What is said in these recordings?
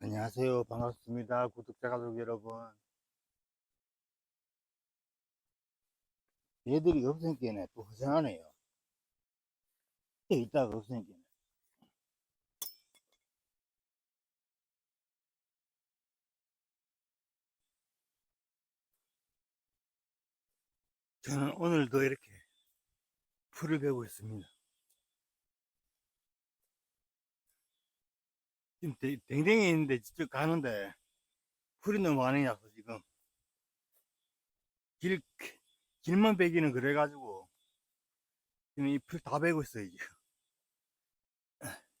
안녕하세요. 반갑습니다. 구독자 가족 여러분. 얘들이 없으니까 또 허전하네요. 이따가 없으니까. 저는 오늘도 이렇게 풀을 베고 있습니다. 지금 대- 댕댕이 있는데 직접 가는데 풀이 너무 많이 나서 지금 길, 길만 베기는 그래가지고 지금 이 풀 다 베고 있어요 지금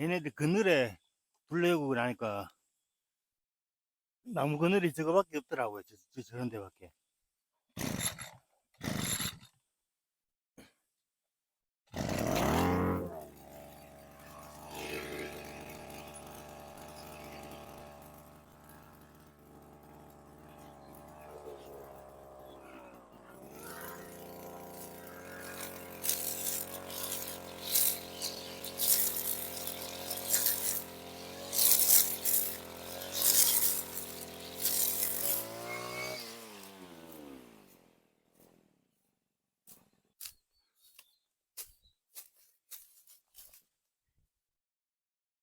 얘네들 그늘에 불 내고 나니까 나무 그늘이 저거밖에 없더라고요 저, 저, 저런 데밖에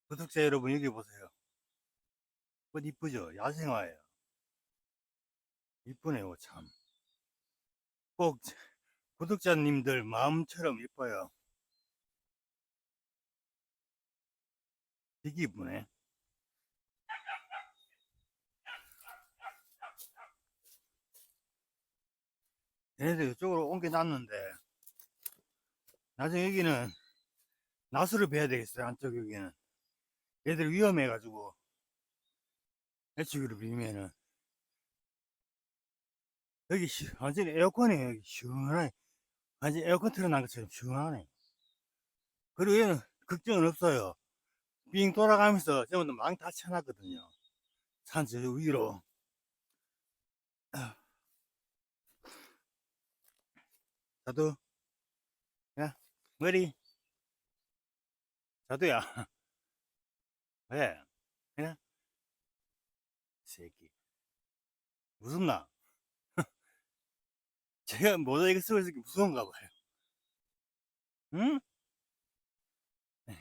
구독자 여러분 여기 보세요. 꽃 이쁘죠? 야생화예요. 이쁘네요 참 꼭 구독자님들 마음처럼 이뻐요. 되게 이쁘네. 얘네들 이쪽으로 옮겨놨는데 나중에 여기는 나수를 베야 되겠어요 안쪽 여기는 얘들 위험해가지고. 애초기로 비면은 여기 시- 완전히 에어컨이 여기 시원하네. 완전 에어컨 틀어놓은 것처럼 시원하네. 그리고 얘는 걱정은 없어요. 빙 돌아가면서 전부 망다 쳐놨거든요. 산저 위로. 자두. 야 머리. 자두야 왜? 그냥 새끼 무섭나? 제가 모자이크 쓰고 있으니까 무서운가 봐요 응? 네.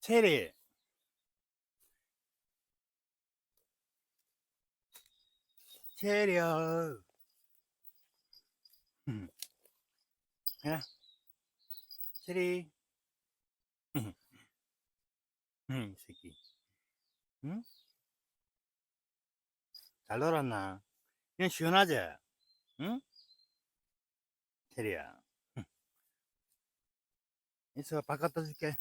체리 체리야 응. 그냥 체리 응, 이 새끼. 응? 잘 놀았나? 그냥 시원하지? 응? 테리야. 응. 있어, 밥 갖다 줄게.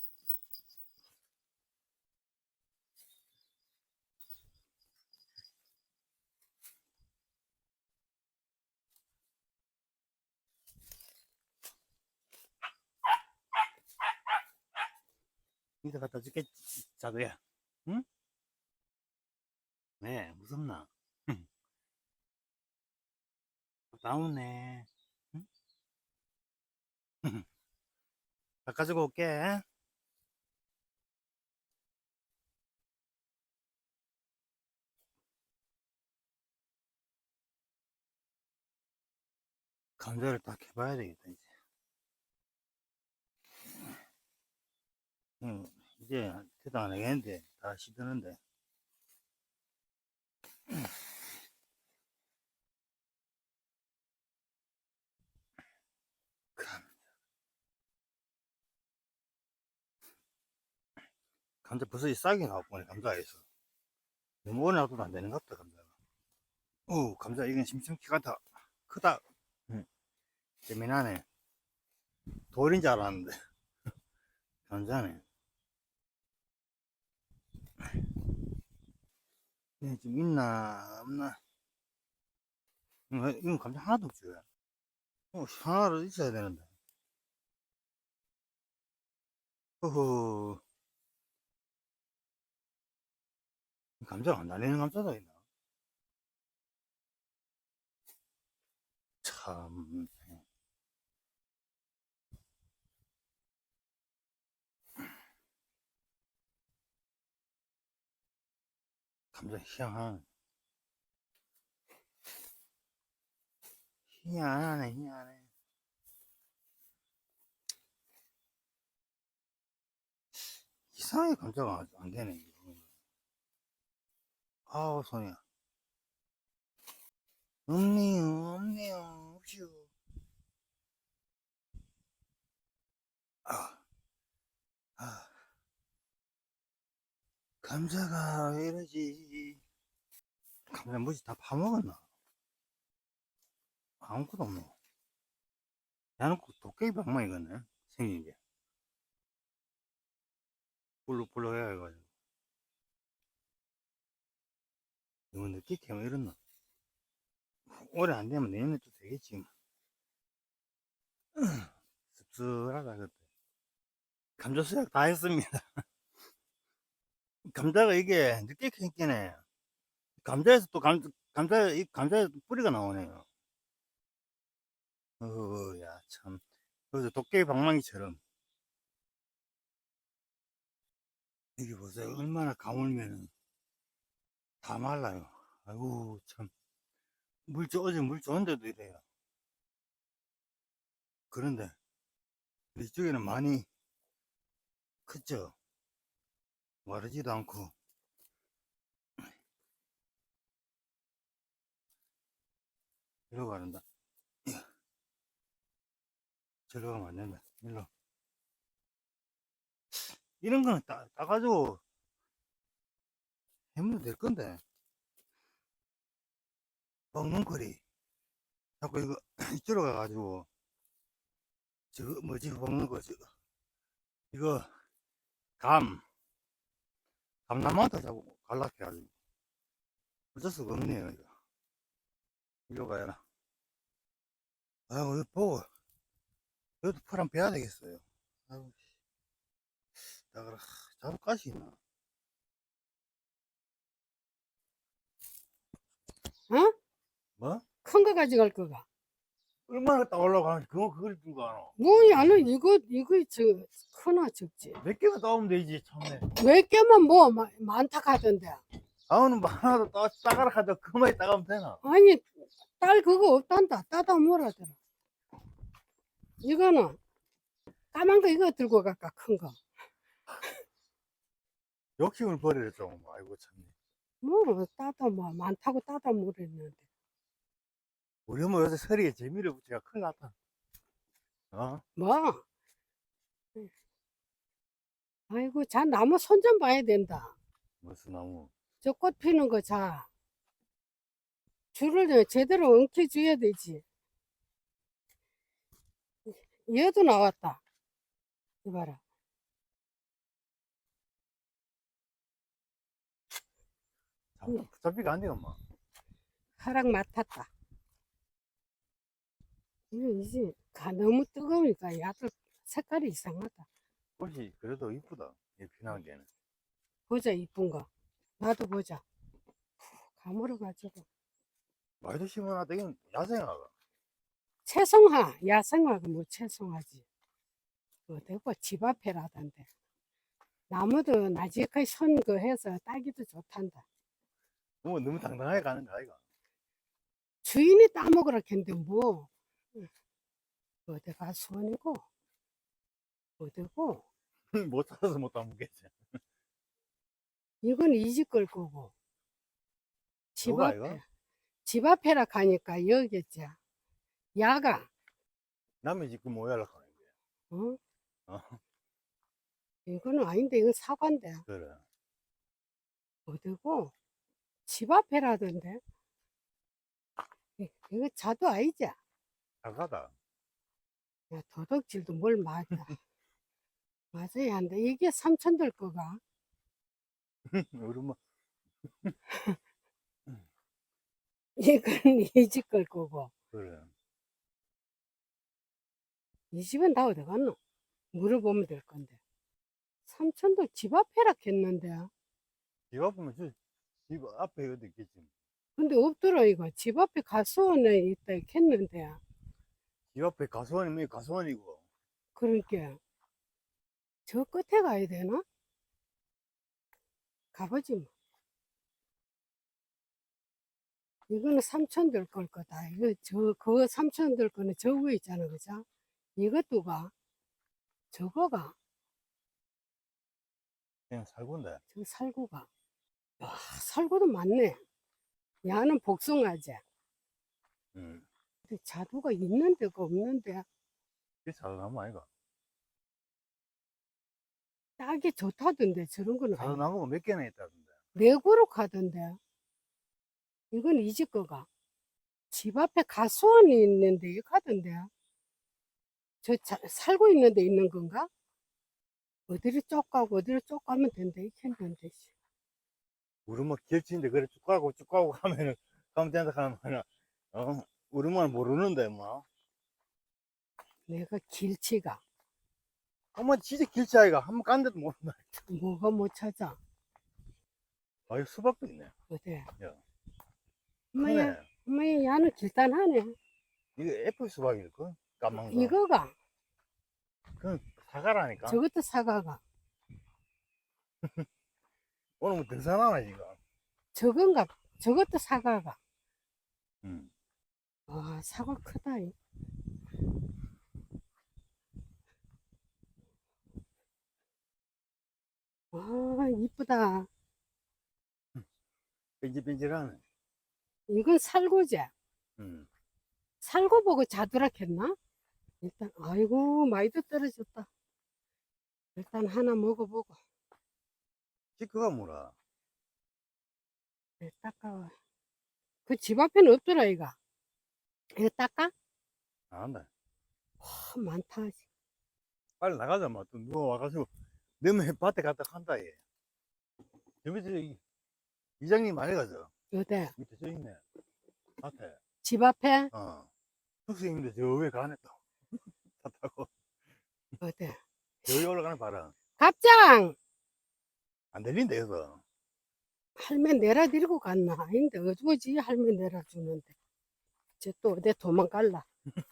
이거 갖다 줄게, 자두야. 응? 네, 무섭나? 응. 나오네. 응? 밥 가지고 올게. 감자를 딱 해봐야 되겠다, 이제. 응, 이제 대도 안 하겠는데, 다 시드는데. 감자 버섯이 싸게 나왔구나, 감자에서. 너무 오래 놔둬도 안 되는 것 같다, 감자가. 오, 감자, 이건 심심키 같아. 크다. 응. 재미나네. 돌인 줄 알았는데. 감자네. 네, 좀 있나, 없나. 이거, 이건 감자 하나도 없지, 왜? 어, 하나로 있어야 되는데. 허허. 감자가 안 날리는 감자도 있나? 참. 감자 희한하네. 희한하네, 희한해. 이상하게 감자가 안- 안 되네. 아우, 손이야. 없네요, 없네요, 없슈. 아, 아. 감자가 왜 이러지? 감자 뭐지 다 파먹었나? 아무것도 없네. 야는 도깨비 방망이겠네. 생긴 게. 볼록볼록 해가지고. 이거 늦게 캐면 이렇나? 오래 안 되면 내년에 또 되겠지. 뭐. 씁쓸하다, 그때. 감자 수약 다 했습니다. 감자가 이게 늦게 캐기네. 감자에서 또 감, 감자, 이 감자에 또 뿌리가 나오네요. 어, 야, 참. 그래서 도깨비 방망이처럼. 이게 보세요. 얼마나 가물면은 다 말라요. 아이고, 참. 물 좋, 어제 물 좋은데도 이래요. 그런데, 이쪽에는 많이 크죠? 마르지도 않고. 이러고 가는다. 저리로 가면 안 된다. 일로. 이런 거는 따, 따가지고 해면 될 건데. 먹는 거리. 자꾸 이거 이쪽으로 가가지고 저거 뭐지 먹는 거 저거. 이거 감. 감나무한테 자꾸 갈락해가지고. 어쩔 수가 없네요, 이거. 이리로 가야라. 아이고, 이거 보고. 여기도 풀한 빼야 되겠어요. 아이고, 씨. 나가라. 잡을 가시 있나? 어? 뭐? 큰 거 가져갈 거가. 얼마나 딱 올라가는지 그거 그걸 들고 가노? 뭐야, 너 이거, 이거, 저, 크나 적지. 몇 개만 따오면 되지, 참네. 몇 개만 뭐, 마- 많다 하던데. 아우는 뭐 하나도 따, 따가라 하자 그만에 따가면 되나? 아니, 딸 그거 없단다. 따다 뭐라더라. 이거는, 까만 거 이거 들고 갈까, 큰 거. 욕심을 버리래 좀. 아이고 참네. 뭐, 따다 뭐, 많다고 따다 뭐랬는데. 우리 엄마 요새 서리에 재미를 붙이가 큰일 났다. 어? 뭐? 아이고, 자, 나무 손 좀 봐야 된다. 무슨 나무? 저 꽃 피는 거 자. 줄을 제대로 엉켜줘야 되지. 얘도 나왔다. 이봐라. 잡- 잡히가 안 돼, 엄마. 하락 맡았다. 이거 이제 가 너무 뜨거우니까 야들 색깔이 이상하다. 꽃이 그래도 이쁘다. 이 피난 게는. 보자, 이쁜 거. 나도 보자. 가물어가지고. 말도 심어놔 되긴 야생화가. 채송화, 야생화가 뭐 채송화지. 어디고 집 앞에라던데. 나무도 나지까지 손그 해서 따기도 좋단다. 뭐 너무 당당하게 가는 거 아이가? 주인이 따먹으라 했는데 뭐. 어디가 수원이고, 어디고, 못 찾아서 못 따먹겠지. 이건 이집 걸 거고. 집 요거 앞에. 아이가? 집 앞에라 가니까 여기겠지. 야가, 남의 집그 뭐 연락하는 거야. 어? 어, 이거는 아닌데, 이건 사과인데. 그래. 어디고? 집 앞에라던데. 이- 이거 자도 아니지? 작가다. 야, 도덕질도 뭘 맞아. 맞아야 한다. 이게 삼천들 거가. 엄마 이건 이 집 걸 거고. 그래. 이 집은 다 어디 갔노? 물어보면 될 건데. 삼천들 집 앞에라 했는데. 집 앞이면 저, 집 앞에 어디 있겠지. 근데 없더라, 이거. 집 앞에 가수원에 있다 했는데. 집 앞에 가수원이면 가수원이고. 그러니까. 저 끝에 가야 되나? 가보지 뭐. 이거는 삼촌들 걸 거다. 이거 저, 그 삼촌들 거는 저 위에 있잖아. 그죠? 이것도 가, 저거 가, 그냥 살군데. 저 살구가. 와, 살구도 많네. 야는 복숭아지. 음. 근데 자두가 있는 데가 없는데 이 사과나무 아이가? 딱이 좋다던데 저런 거는 아니- 사과나무가 몇 개나 있다던데. 내구로 가던데. 이건 이 집 거가. 집 앞에 가수원이 있는데 이거 가던데. 저 자- 살고 있는 데 있는 건가? 어디를 쪽 가고 어디를 쪽 가면 된다 이랬는데 우리만 길치인데 그래 쭉 가고 쭉 가고 하면은 가면 된다 하면은 어 우리만 모르는데 뭐. 내가 길치가 어머 진짜 길치 아이가 한번 깐데도 모른다. 뭐가 못 찾아 아 이거 수박도 있네. 어디 야. 엄마야 크네. 엄마야 야는 길단하네 이거 애플 수박일까? 까만 거. 이거가 그건 사과라니까. 저것도 사과가 오늘 뭐 등산하나 지금. 저건가 저것도 사과가 응. 와 사과 크다 이. 아 이쁘다 뺀질뺀질하네. 이건 살구지 응. 살구 보고 자두라 했나 일단 아이고 많이도 떨어졌다 일단 하나 먹어보고 치크가 뭐라. 네, 닦아 그집 앞에는 없더라 이가 이거 닦아? 안 한다. 와 많다 빨리 나가자, 뭐. 또 누가 와가지고, 너면 밭에 갔다 간다, 얘. 저 밑에, 이- 이장님 많이 가죠? 어디 밑에 저 있네. 밭에. 집 앞에 어. 숙소인데 저 위에 가네, 또. 차 타고. 저 위에 올라가는 바람. 갑장 안 들린다, 여기서. 할매 내려드리고 갔나? 아닌데, 어쩌지 할매 내려주는데. 쟤또 어디 도망갈라.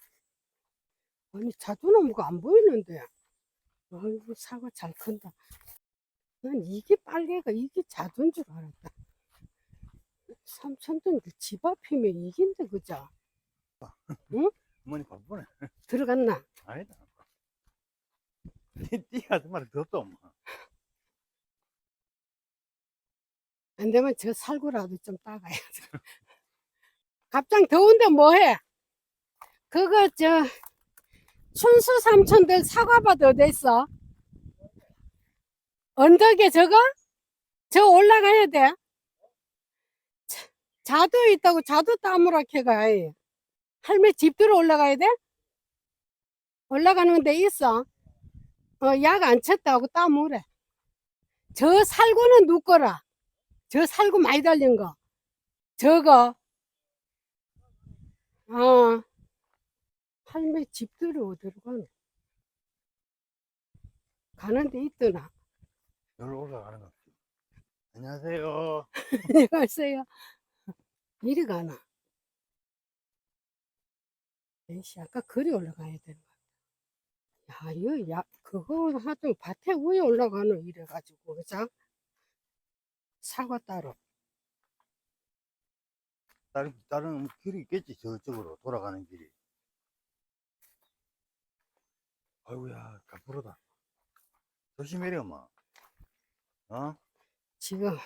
아니, 자두나무가 안 보이는데. 아이고, 사과 잘 큰다. 난 이게 빨개가 이게 자두인 줄 알았다. 삼천동들 집 앞이면 이긴데, 그죠? 어머니 바쁘네. 들어갔나? 아니다. 띠가 정말 덥다, 엄마. 안 되면 저 살구라도 좀 따가야 돼. 갑장 더운데 뭐해? 그거 저 춘수 삼촌들 사과밭 어디 있어? 언덕에 저거? 저 올라가야 돼? 자- 자두 있다고 자두 따무라 캐가 할매 집 들어 올라가야 돼? 올라가는 데 있어? 어, 약 안 쳤다고 따무래. 저 살구는 누 거라? 저 살구 많이 달린 거. 저거. 어. 할매 집들이 어디로 가노? 가는 데 있더나. 여기로 올라가는 거. 안녕하세요. 안녕하세요. 이리 가나? 에이씨, 아까 거리 올라가야 되는 거 같아. 야, 이거, 야, 그거 하여튼 밭에 위에 올라가노? 이래가지고, 그죠? 사과 따로. 다른, 다른 길이 있겠지, 저쪽으로 돌아가는 길이. 아이고야, 가부르다. 조심해라, 엄마. 어? 지금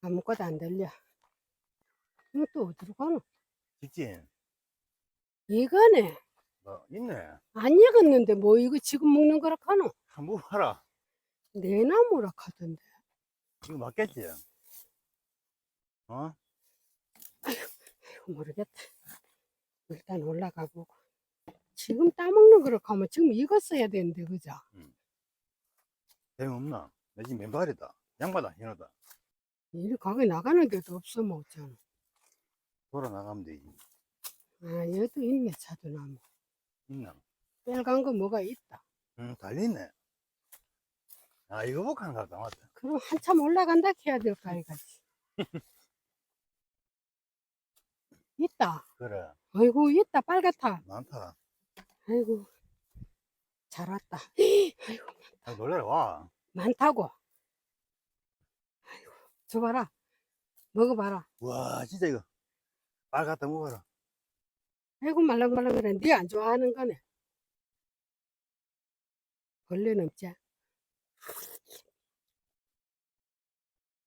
아무것도 안 들려. 이거 또 어디로 가노? 직진. 이거네. 뭐, 있네. 안 익었는데 뭐 이거 지금 먹는 거라 카노? 한번 봐라. 내 나무라 카던데. 이거 맞겠지? 어? 이거 모르겠다. 일단 올라가 보고. 지금 따먹는 거라 하면 지금 익었어야 되는데 그죠? 재미없나? 내 지금 맨발이다. 안 신었다. 이리 가게 나가는 데도 없어 먹잖아. 돌아 나가면 되지. 아 얘도 있네 차도 나무. 있나? 빨간 거 뭐가 있다. 응, 달리네. 아, 이거 복하는 것 같다, 맞다. 그럼 한참 올라간다 해야 될까 이거지. 있다. 그래, 아이고 있다 빨갛다. 많다. 아이고 잘 왔다. 아, 놀래라, 와. 많다고. 아이고 줘봐라. 먹어봐라. 와, 진짜 이거. 말 갖다 먹어라. 아이고 말랑말랑 그래. 네안 좋아하는 거네. 벌레는 없지.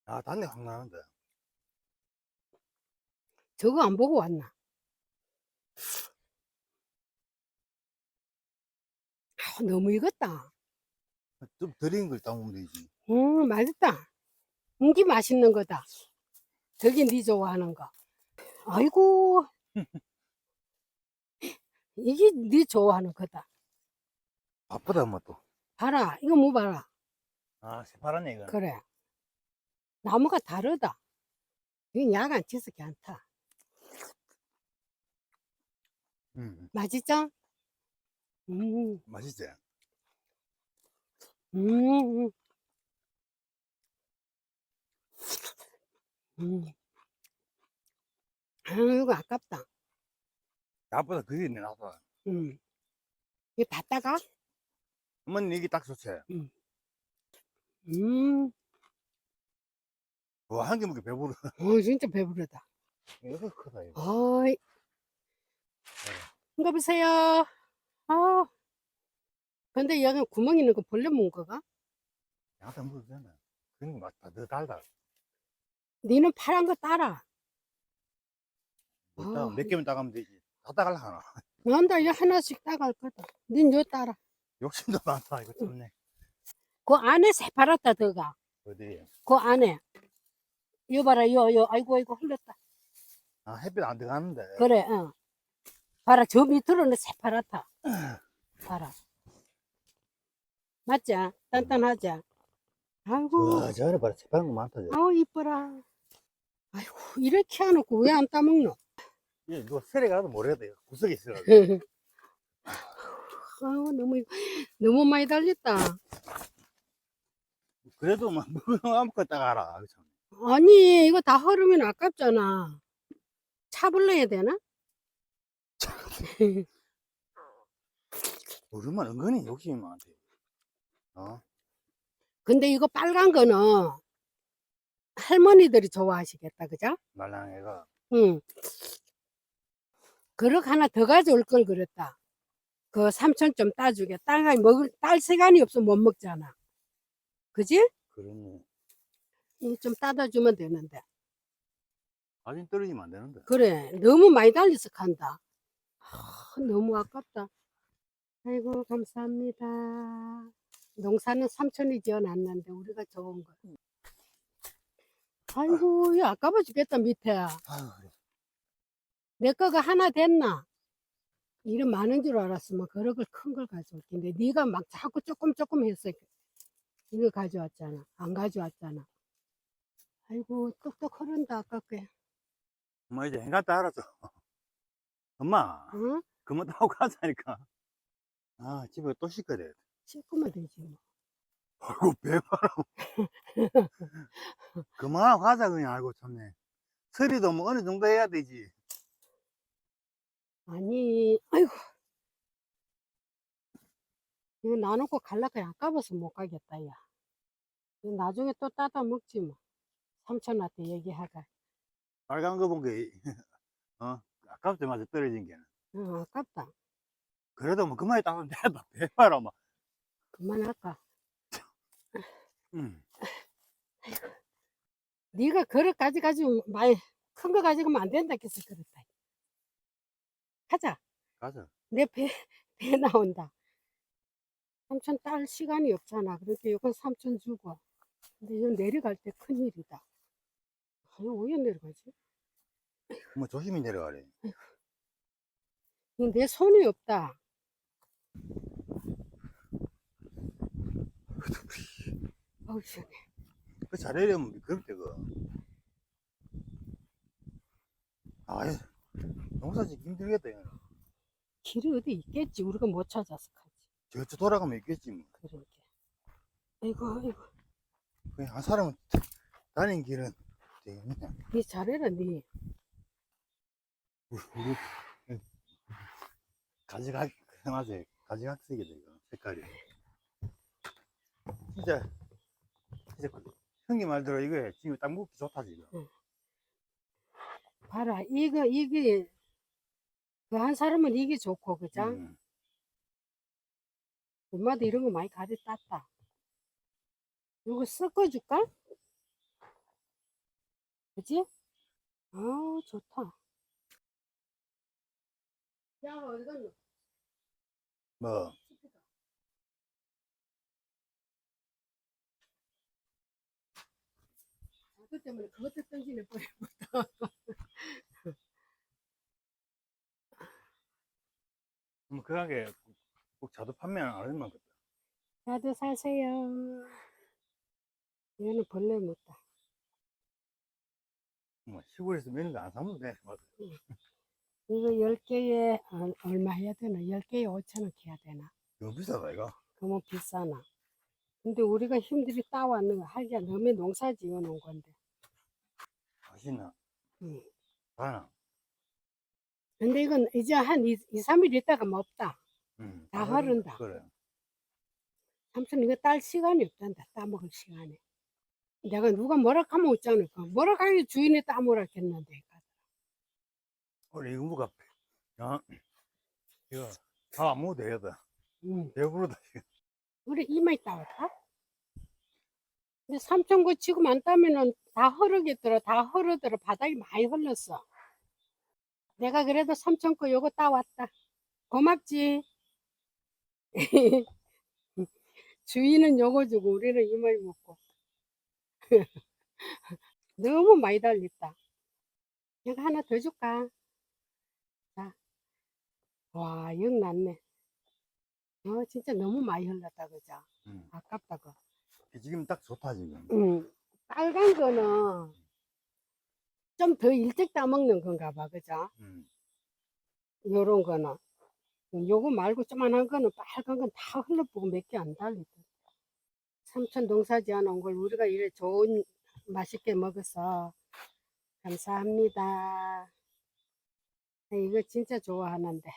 아, 단내 확 나는데. 저거 안 보고 왔나? 아, 너무 익었다. 좀덜 익은 걸 따먹으면 되지. 음, 맛있다. 이게 맛있는 거다. 저게 네 좋아하는 거. 아이고. 이게 네 좋아하는 거다. 바쁘다, 뭐 또. 봐라. 이거 뭐 봐라. 아, 새파랗네, 이거. 그래. 나무가 다르다. 이건 약안 치석이 않다. 음, 맛있죠? 음, 맛있지? 음, 음. 아, 이거 아깝다. 나보다 그게 내 나빠. 음. 이거 다 따가? 어머니, 이게 딱 좋지? 음, 와, 한 개 먹기 배부르. 어, 진짜 배부르다. 이거 크다, 이거. 어이. 이거 보세요. 아. 근데 여기 구멍 있는 거 벌레 먹은 거가? 약간 먹어도 되나? 그런 거 맛다. 더 달다. 니는 파란 거 따라. 못 따- 아. 몇 개만 따가면 되지. 다 따갈라 하나. 난다 이거 하나씩 따갈 거다. 닌요 따라. 욕심도 많다, 이거 참네. 그 안에 새파랗다 더가. 어디? 그 안에. 요 봐라 요 요 아이고 아이고 흘렀다. 아, 햇빛 안 들어가는데. 그래 어. 봐라 저 밑으로는 새파랗다. 봐라. 맞지? 단단하지? 아이고. 와, 저 안에 봐라. 새파란 거 많다, 저. 아우 이뻐라. 아이고 이렇게 해놓고 왜 안 따먹노? 예, 누가 세례 가도 모르겠다. 이거. 구석에 있어가지고. 아우 너무 너무 많이 달렸다. 그래도 막, 먹으면 아무거나 따가라. 그쵸? 아니 이거 다 흐르면 아깝잖아. 차 불러야 되나? 우리만 은근히 욕심이 많대. 어? 근데 이거 빨간 거는 할머니들이 좋아하시겠다, 그죠? 말랑 애가. 응. 그릇 하나 더 가져올 걸 그랬다. 그 삼촌 좀 따주게. 딸가 먹을, 딸 시간이 없어 못 먹잖아. 그지? 그러네. 좀 따다 주면 되는데. 사진 떨어지면 안 되는데. 그래. 너무 많이 달려서 간다. 아, 너무 아깝다. 아이고, 감사합니다. 농사는 삼촌이 지어놨는데 우리가 좋은 거. 아이고, 이거 아까워 죽겠다, 밑에. 아유, 그래. 내 거가 하나 됐나? 이런 많은 줄 알았으면 그릇을 큰 걸 가져올 텐데 네가 막 자꾸 조금 조금 했어. 이거 가져왔잖아. 안 가져왔잖아. 아이고 뚝뚝 흐른다 아깝게. 엄마 이제 행갔다 알았어. 엄마, 응? 그만 타고 가자니까. 아, 집에 또 돼. 씻으면 되지 뭐. 아이고, 배바람. 그만하고 가자, 그냥. 알고 참네. 서리도 뭐 어느 정도 해야 되지. 아니 아이고 이거 나누고 갈라고 아까워서 못 가겠다 야. 나중에 또 따다 먹지 뭐. 삼촌한테 얘기하가. 빨간 거 본 게, 어, 아깝자마자 떨어진 게. 응, 아깝다. 그래도 뭐 그만에 따면 된다. 배바람. 막. 그만할까? 응. 네가 그릇 가져가지고 많이 큰 거 가져가면 안 된다 해서 그랬다. 가자. 가자. 내 배, 배 나온다. 삼촌 딸 시간이 없잖아. 그러니까 이건 삼촌 주고. 근데 이거 내려갈 때 큰일이다. 아유, 왜 내려가지? 뭐 조심히 내려가래. 이거 내 손이 없다. 어우, 시원해. 그 자리려면 미끄럽대, 그. 아유, 농사 짓기 힘들겠다, 이거. 길이 어디 있겠지. 우리가 못 찾아서 가지. 저쪽 돌아가면 있겠지, 뭐. 그러게. 아이고, 아이고. 그냥 한 사람은 다니는 길은 되겠네. 니 잘해라, 니. 가지각, 맞아. 가지각색이다, 이거. 색깔이. 진짜, 진짜, 그- 형님 말대로 이거 지금 딱 먹기 좋다 지금. 봐라, 이거, 이게, 그 한 사람은 이게 좋고, 그죠? 음. 엄마도 이런 거 많이 가져 땄다. 이거 섞어줄까? 그지? 아우, 좋다. 야, 어디 갔노? 뭐 자두 때문에 그것도 던지네 버려. 뭐 그하게 꼭 자두 판매는 안 하는 거다. 자두 사세요. 얘는 벌레 못다. 뭐 시골에서 매는 거안 사면 돼. 맞아. 이거 10개에 얼마 해야 되나? 10개에 5천원 해야 되나? 너무 비싸다 이거. 너무 비싸나? 근데 우리가 힘들이 따왔는 거 하기가 너무 농사 지어 놓은 건데. 맛있나? 응. 하나. 근데 이건 이제 한 2, 3일 있다가 뭐 없다. 음. 다 흐른다. 그래. 삼촌 이거 딸 시간이 없단다. 따먹을 시간에. 내가 누가 뭐라 하면 어쩌는 거. 뭐라 하기 주인이 따먹으라 했는데. 지금. 우리 이마에 따왔다? 근데 삼촌 거 지금 안 따면은 다 흐르겠더라. 다 흐르더라. 바닥이 많이 흘렀어. 내가 그래도 삼촌 거 요거 따왔다. 고맙지? 주인은 요거 주고 우리는 이마에 먹고. 너무 많이 달렸다. 이거 하나 더 줄까? 자. 와, 영 났네. 어, 진짜 너무 많이 흘렀다, 그죠? 음. 아깝다, 그. 지금 딱 좋다 지금. 음, 빨간 거는 좀 더 일찍 따먹는 건가 봐, 그죠? 음. 요런 거는. 음, 요거 말고 조만한 거는 빨간 건 다 흘러보고 몇 개 안 달리더라. 삼천 농사 지어 놓은 걸 우리가 이래 좋은, 맛있게 먹어서 감사합니다. 네, 이거 진짜 좋아하는데.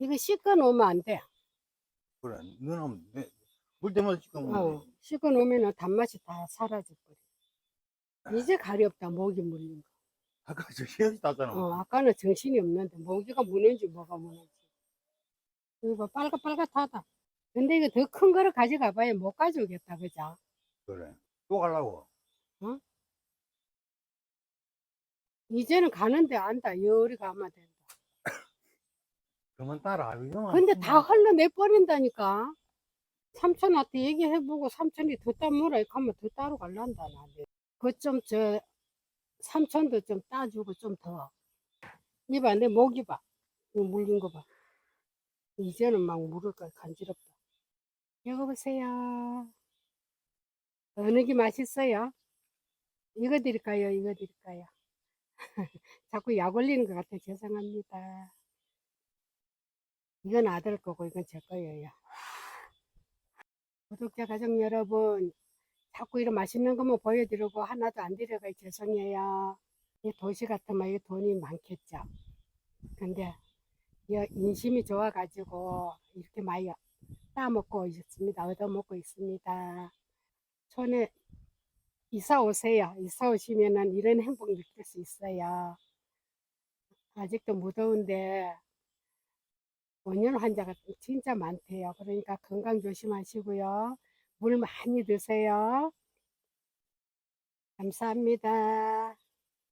이거 씻어 놓으면 안 돼. 그래. 너는 내- 물 때문에 지금 어, 씻어 놓으면 단맛이 다 사라져 버려. 이제 가리 없다, 모기 물린 거. 아까 저 시험이 땄잖아. 어, 아까는 정신이 없는데, 모기가 무는지 뭐가 무는지. 이거 빨갛빨갛하다. 근데 이거 더 큰 거를 가져가 봐야 못 가져오겠다, 그죠? 그래. 또 가려고. 이제는 가는데 안다, 열이 가면 된다. 그만 따라. 이거만. 근데 다 흘러내 버린다니까. 삼촌한테 얘기해보고 삼촌이 더 따무라 이렇게 하면 더 따로 갈란다, 나한테. 그좀 저, 삼촌도 좀 따주고 좀 더. 이봐, 내 목이 봐. 이거 물린 거 봐. 이제는 막 물을 거 간지럽다. 이거 보세요. 어느 게 맛있어요? 이거 드릴까요? 이거 드릴까요? 자꾸 약 올리는 것 같아. 죄송합니다. 이건 아들 거고 이건 제 거예요. 구독자 가족 여러분, 자꾸 이런 맛있는 것만 보여드리고 하나도 안 드려가 죄송해요. 이 도시 같으면 이 돈이 많겠죠. 근데 이 인심이 좋아가지고 이렇게 많이 따먹고 있습니다. 얻어먹고 있습니다. 촌에 이사 오세요. 이사 오시면은 이런 행복 느낄 수 있어요. 아직도 무더운데 원년 환자가 진짜 많대요. 그러니까 건강 조심하시고요. 물 많이 드세요. 감사합니다.